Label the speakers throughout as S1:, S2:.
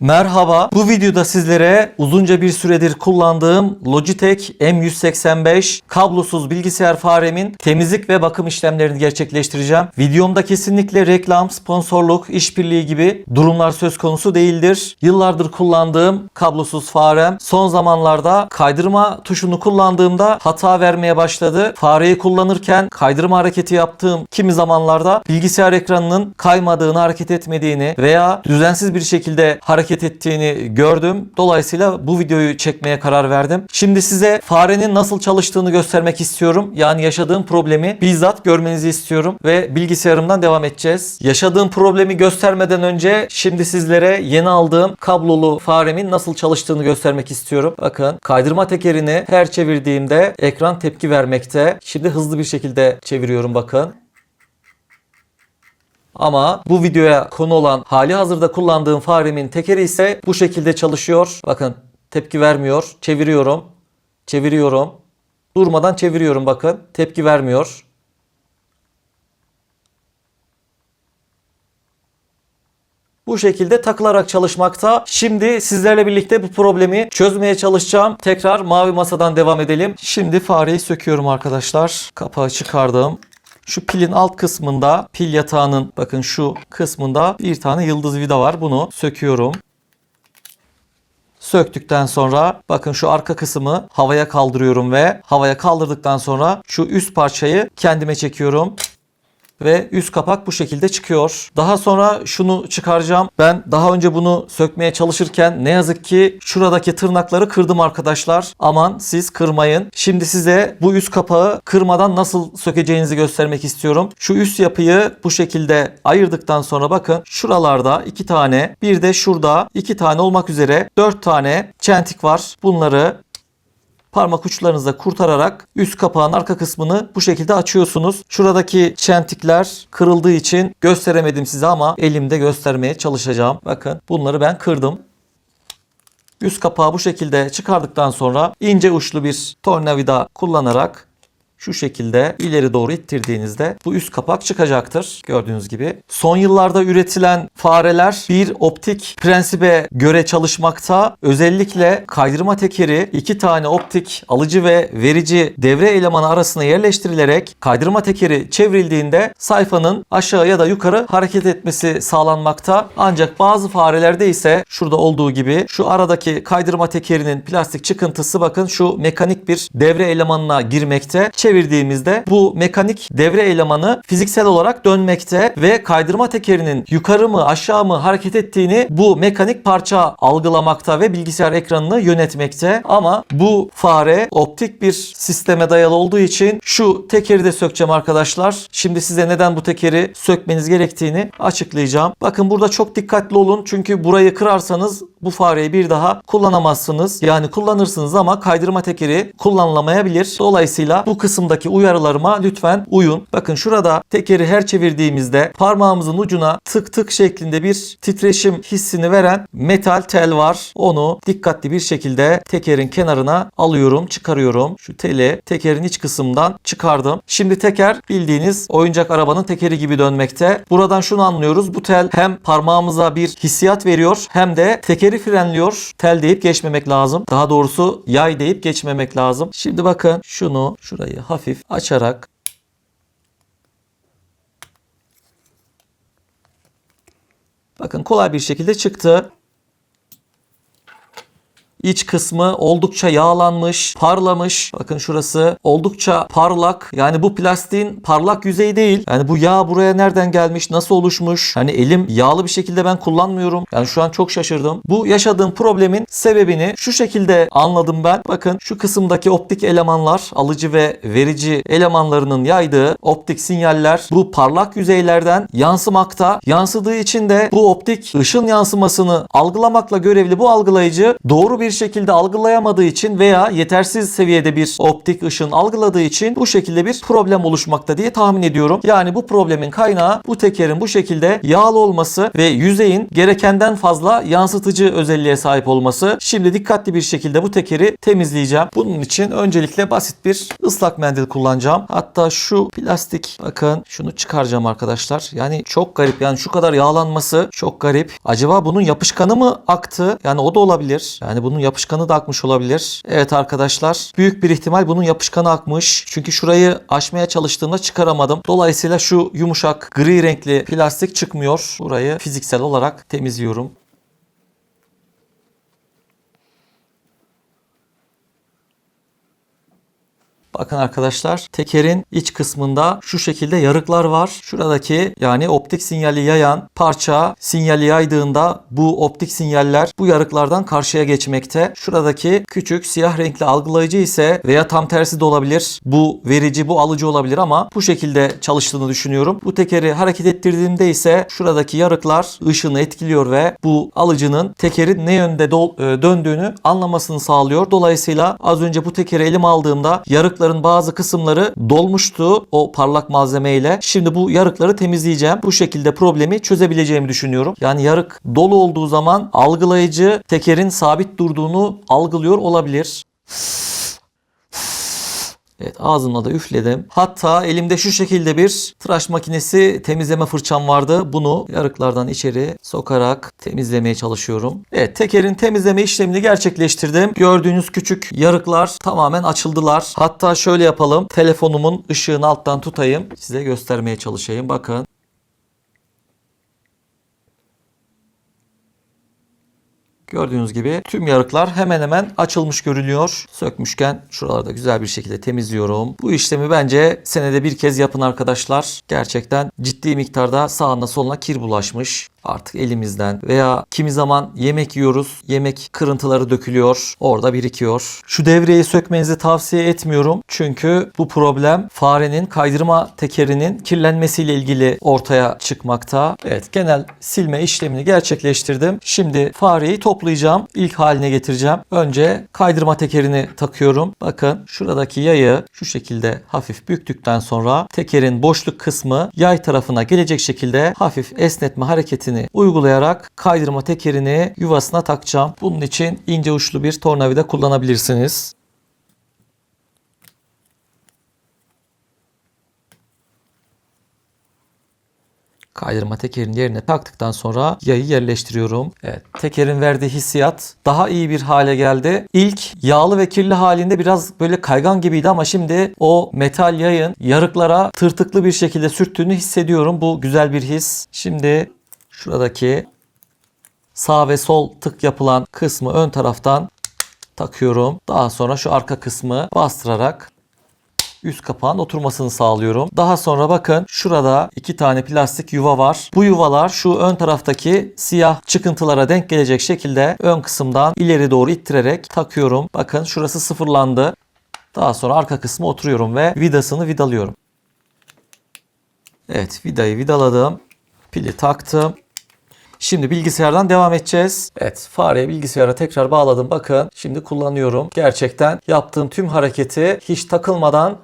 S1: Merhaba. Bu videoda sizlere uzunca bir süredir kullandığım Logitech M185 kablosuz bilgisayar faremin temizlik ve bakım işlemlerini gerçekleştireceğim. Videomda kesinlikle reklam, sponsorluk, işbirliği gibi durumlar söz konusu değildir. Yıllardır kullandığım kablosuz farem son zamanlarda kaydırma tuşunu kullandığımda hata vermeye başladı. Fareyi kullanırken kaydırma hareketi yaptığım kimi zamanlarda bilgisayar ekranının kaymadığını, hareket etmediğini veya düzensiz bir şekilde hareket ettiğini gördüm. Dolayısıyla bu videoyu çekmeye karar verdim. Şimdi size farenin nasıl çalıştığını göstermek istiyorum. Yani yaşadığım problemi bizzat görmenizi istiyorum ve bilgisayarımdan devam edeceğiz. Yaşadığım problemi göstermeden önce şimdi sizlere yeni aldığım kablolu faremin nasıl çalıştığını göstermek istiyorum. Bakın kaydırma tekerini her çevirdiğimde ekran tepki vermekte. Şimdi hızlı bir şekilde çeviriyorum bakın. Ama bu videoya konu olan hali hazırda kullandığım faremin tekeri ise bu şekilde çalışıyor. Bakın tepki vermiyor. Çeviriyorum. Çeviriyorum. Durmadan çeviriyorum bakın. Tepki vermiyor. Bu şekilde takılarak çalışmakta. Şimdi sizlerle birlikte bu problemi çözmeye çalışacağım. Tekrar mavi masadan devam edelim. Şimdi fareyi söküyorum arkadaşlar. Kapağı çıkardım. Şu pilin alt kısmında pil yatağının bakın şu kısmında bir tane yıldız vida var. Bunu söküyorum. Söktükten sonra bakın şu arka kısmı havaya kaldırıyorum ve havaya kaldırdıktan sonra şu üst parçayı kendime çekiyorum ve üst kapak bu şekilde çıkıyor. Daha sonra şunu çıkaracağım. Ben daha önce bunu sökmeye çalışırken ne yazık ki şuradaki tırnakları kırdım arkadaşlar. Aman siz kırmayın. Şimdi size bu üst kapağı kırmadan nasıl sökeceğinizi göstermek istiyorum. Şu üst yapıyı bu şekilde ayırdıktan sonra bakın şuralarda iki tane bir de şurada iki tane olmak üzere dört tane çentik var. Bunları parmak uçlarınızla kurtararak üst kapağın arka kısmını bu şekilde açıyorsunuz. Şuradaki çentikler kırıldığı için gösteremedim size ama elimde göstermeye çalışacağım. Bakın bunları ben kırdım. Üst kapağı bu şekilde çıkardıktan sonra ince uçlu bir tornavida kullanarak şu şekilde ileri doğru ittirdiğinizde bu üst kapak çıkacaktır. Gördüğünüz gibi. Son yıllarda üretilen fareler bir optik prensibe göre çalışmakta. Özellikle kaydırma tekeri iki tane optik alıcı ve verici devre elemanı arasına yerleştirilerek kaydırma tekeri çevrildiğinde sayfanın aşağı ya da yukarı hareket etmesi sağlanmakta. Ancak bazı farelerde ise şurada olduğu gibi şu aradaki kaydırma tekerinin plastik çıkıntısı bakın şu mekanik bir devre elemanına girmekte çevirdiğimizde bu mekanik devre elemanı fiziksel olarak dönmekte ve kaydırma tekerinin yukarı mı aşağı mı hareket ettiğini bu mekanik parça algılamakta ve bilgisayar ekranını yönetmekte. Ama bu fare optik bir sisteme dayalı olduğu için şu tekeri de sökeceğim arkadaşlar. Şimdi size neden bu tekeri sökmeniz gerektiğini açıklayacağım. Bakın burada çok dikkatli olun çünkü burayı kırarsanız bu fareyi bir daha kullanamazsınız. Yani kullanırsınız ama kaydırma tekeri kullanılamayabilir. Dolayısıyla bu kısımdaki uyarılarıma lütfen uyun. Bakın şurada tekeri her çevirdiğimizde parmağımızın ucuna tık tık şeklinde bir titreşim hissini veren metal tel var. Onu dikkatli bir şekilde tekerin kenarına alıyorum, çıkarıyorum. Şu teli tekerin iç kısmından çıkardım. Şimdi teker bildiğiniz oyuncak arabanın tekeri gibi dönmekte. Buradan şunu anlıyoruz. Bu tel hem parmağımıza bir hissiyat veriyor hem de tekeri frenliyor. Tel deyip geçmemek lazım. Daha doğrusu yay deyip geçmemek lazım. Şimdi bakın şunu şurayı hafif açarak Bakın kolay bir şekilde çıktı. İç kısmı oldukça yağlanmış, parlamış. Bakın şurası oldukça parlak. Yani bu plastiğin parlak yüzeyi değil. Yani bu yağ buraya nereden gelmiş, nasıl oluşmuş? Hani elim yağlı bir şekilde ben kullanmıyorum. Yani şu an çok şaşırdım. Bu yaşadığım problemin sebebini şu şekilde anladım ben. Bakın şu kısımdaki optik elemanlar, alıcı ve verici elemanlarının yaydığı optik sinyaller bu parlak yüzeylerden yansımakta. Yansıdığı için de bu optik ışın yansımasını algılamakla görevli bu algılayıcı doğru bir şekilde algılayamadığı için veya yetersiz seviyede bir optik ışın algıladığı için bu şekilde bir problem oluşmakta diye tahmin ediyorum. Yani bu problemin kaynağı bu tekerin bu şekilde yağlı olması ve yüzeyin gerekenden fazla yansıtıcı özelliğe sahip olması. Şimdi dikkatli bir şekilde bu tekeri temizleyeceğim. Bunun için öncelikle basit bir ıslak mendil kullanacağım. Hatta şu plastik bakın şunu çıkaracağım arkadaşlar. Yani çok garip yani şu kadar yağlanması çok garip. Acaba bunun yapışkanı mı aktı? Yani o da olabilir. Yani bunun yapışkanı da akmış olabilir. Evet arkadaşlar büyük bir ihtimal bunun yapışkanı akmış. Çünkü şurayı açmaya çalıştığımda çıkaramadım. Dolayısıyla şu yumuşak gri renkli plastik çıkmıyor. Burayı fiziksel olarak temizliyorum. Bakın arkadaşlar tekerin iç kısmında şu şekilde yarıklar var. Şuradaki yani optik sinyali yayan parça sinyali yaydığında bu optik sinyaller bu yarıklardan karşıya geçmekte. Şuradaki küçük siyah renkli algılayıcı ise veya tam tersi de olabilir. Bu verici bu alıcı olabilir ama bu şekilde çalıştığını düşünüyorum. Bu tekeri hareket ettirdiğimde ise şuradaki yarıklar ışını etkiliyor ve bu alıcının tekerin ne yönde e, döndüğünü anlamasını sağlıyor. Dolayısıyla az önce bu tekeri elime aldığımda yarıkların bazı kısımları dolmuştu o parlak malzemeyle. Şimdi bu yarıkları temizleyeceğim. Bu şekilde problemi çözebileceğimi düşünüyorum. Yani yarık dolu olduğu zaman algılayıcı tekerin sabit durduğunu algılıyor olabilir. Evet ağzımla da üfledim. Hatta elimde şu şekilde bir tıraş makinesi temizleme fırçam vardı. Bunu yarıklardan içeri sokarak temizlemeye çalışıyorum. Evet tekerin temizleme işlemini gerçekleştirdim. Gördüğünüz küçük yarıklar tamamen açıldılar. Hatta şöyle yapalım. Telefonumun ışığını alttan tutayım. Size göstermeye çalışayım. Bakın. Gördüğünüz gibi tüm yarıklar hemen hemen açılmış görünüyor. Sökmüşken şuraları da güzel bir şekilde temizliyorum. Bu işlemi bence senede bir kez yapın arkadaşlar. Gerçekten ciddi miktarda sağına soluna kir bulaşmış. Artık elimizden veya kimi zaman yemek yiyoruz. Yemek kırıntıları dökülüyor. Orada birikiyor. Şu devreyi sökmenizi tavsiye etmiyorum. Çünkü bu problem farenin kaydırma tekerinin kirlenmesiyle ilgili ortaya çıkmakta. Evet genel silme işlemini gerçekleştirdim. Şimdi fareyi toplayacağım. İlk haline getireceğim. Önce kaydırma tekerini takıyorum. Bakın şuradaki yayı şu şekilde hafif büktükten sonra tekerin boşluk kısmı yay tarafına gelecek şekilde hafif esnetme hareketini uygulayarak kaydırma tekerini yuvasına takacağım. Bunun için ince uçlu bir tornavida kullanabilirsiniz. Kaydırma tekerin yerine taktıktan sonra yayı yerleştiriyorum. Evet, tekerin verdiği hissiyat daha iyi bir hale geldi. İlk yağlı ve kirli halinde biraz böyle kaygan gibiydi ama şimdi o metal yayın yarıklara tırtıklı bir şekilde sürttüğünü hissediyorum. Bu güzel bir his. Şimdi şuradaki sağ ve sol tık yapılan kısmı ön taraftan takıyorum. Daha sonra şu arka kısmı bastırarak üst kapağın oturmasını sağlıyorum. Daha sonra bakın şurada iki tane plastik yuva var. Bu yuvalar şu ön taraftaki siyah çıkıntılara denk gelecek şekilde ön kısımdan ileri doğru ittirerek takıyorum. Bakın şurası sıfırlandı. Daha sonra arka kısmı oturuyorum ve vidasını vidalıyorum. Evet vidayı vidaladım. Pili taktım. Şimdi bilgisayardan devam edeceğiz. Evet fareyi bilgisayara tekrar bağladım. Bakın şimdi kullanıyorum. Gerçekten yaptığım tüm hareketi hiç takılmadan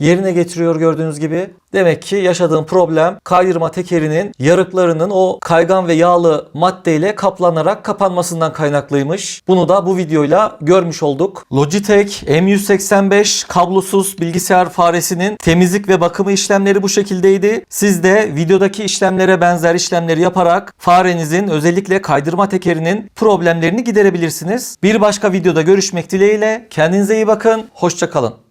S1: yerine getiriyor gördüğünüz gibi. Demek ki yaşadığım problem kaydırma tekerinin yarıklarının o kaygan ve yağlı maddeyle kaplanarak kapanmasından kaynaklıymış. Bunu da bu videoyla görmüş olduk. Logitech M185 kablosuz bilgisayar faresinin temizlik ve bakımı işlemleri bu şekildeydi. Siz de videodaki işlemlere benzer işlemleri yaparak farenizin özellikle kaydırma tekerinin problemlerini giderebilirsiniz. Bir başka videoda görüşmek dileğiyle. Kendinize iyi bakın. Hoşçakalın.